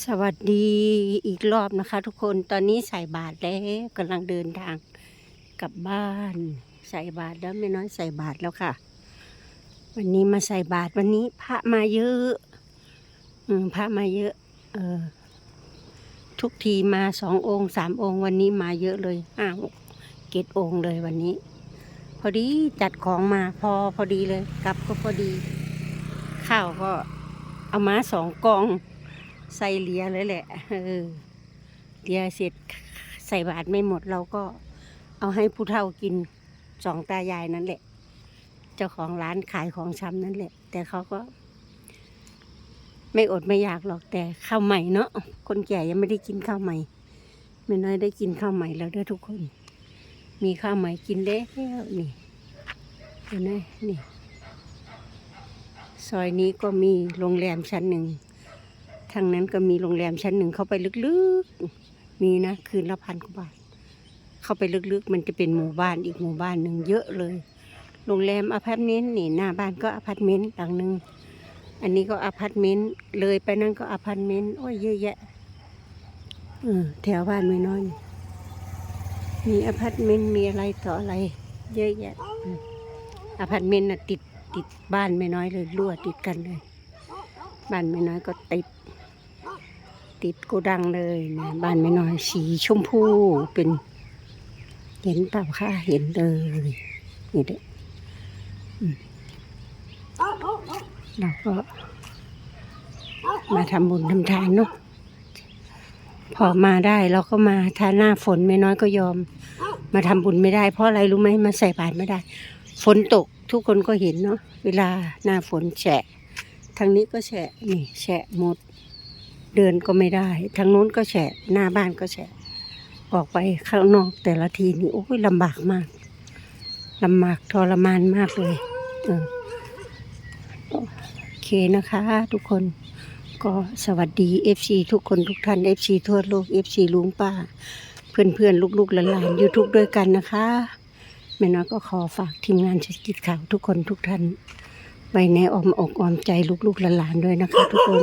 สวัสดีอีกรอบนะคะ ทุกคนตอนนี้ใส่บาตรแล้วกำลังเดินทางกลับบ้าน ใส่บาตรแล้วไม่น้อยใส่บาตรแล้วค่ะ วันนี้มาใส่บาตรวันนี้พระมาเยอะอืมพระมาเยอะ เออ ทุกทีมาสององค์สามองค์วันนี้มาเยอะเลยห้าหกเกตองค์เลยวันนี้ พอดีจัดของมาพอพอดีเลย กลับก็พอดี ข้าวก็เอามาสองกอง ใส่เหลียญเลยแหละเออเหลียญเสร็จใส่บาตรไม่หมดเราก็เอาให้ผู้เฒ่ากินสองตายายนั่นแหละ เจ้าของร้านขายของชำนั่นแหละ แต่เขาก็ ไม่อดไม่อยากหรอกแต่ข้าวใหม่เนาะคนแก่ยังไม่ได้กินข้าวใหม่ไม่น้อยได้กินข้าวใหม่แล้วด้อทุกคน มีข้าวใหม่กินแล้วนี่เห็นไหมนี่ซอยนี้ก็มีโรงแรมชั้นหนึ่ง ทางนั้นก็มีโรงแรมชั้นหนึ่งเข้าไปลึกๆ มีนะ คืนละพันกว่าบาท เข้าไปลึกๆ มันจะเป็นหมู่บ้านอีกหมู่บ้านหนึ่งเยอะเลย โรงแรมอพาร์ตเมนต์นี่หน้าบ้านก็อพาร์ตเมนต์หลังหนึ่ง อันนี้ก็อพาร์ตเมนต์เลยไปนั่นก็อพาร์ตเมนต์โอ้ยเยอะแยะเออแถวบ้านไม่น้อย มีอพาร์ตเมนต์มีอะไรต่ออะไร เยอะแยะอืมอพาร์ตเมนต์น่ะติดติดบ้านไม่น้อยเลยรั่วติดกันเลย บ้านไม่น้อยก็ติด ติดโกดังเลยนะบ้านไม่น้อยสีชมพูเป็น เห็นเปล่าคะเห็นเลยนี่เด็กเราก็มาทำบุญทำทานเนาะพอมาได้เราก็มาถ้าหน้าฝนไม่น้อยก็ยอม มาทำบุญไม่ได้ เพราะอะไรรู้ไหมมาใส่บาตรไม่ได้ ฝนตกทุกคนก็เห็นเนาะเวลาหน้าฝนแฉะทางนี้ก็แฉะนี่แฉะหมด เดินก็ไม่ได้ทางโน้นก็แฉะหน้าบ้านก็แฉะออกไปข้างนอกแต่ละทีนี่โอ้ยลำบากมากลำบากทรมานมากเลยเออโอเคนะคะ ทุกคนก็สวัสดี FC ทุกคนทุกท่าน FC ทั่วโลก FC ลุงป้า เพื่อนเพื่อนๆลูกๆหลานๆยูทูบด้วยกันนะคะแม่น้อยก็ขอฝากทีมงานเศรษฐกิจข่าวทุกคนทุกท่านไว้ในอ้อมอกอ้อมใจลูกๆหลานๆด้วยนะคะ ทุกคน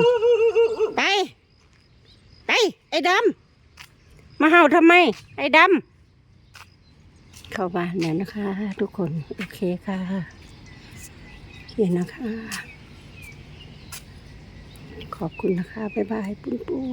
ไอ้ดำ มาเห่าทำไม ไอ้ดำ เข้าบ้านแล้วนะคะ ทุกคน โอเคค่ะโอเยนะคะ ขอบคุณนะคะ บ๊ายบายปุ้นปุ้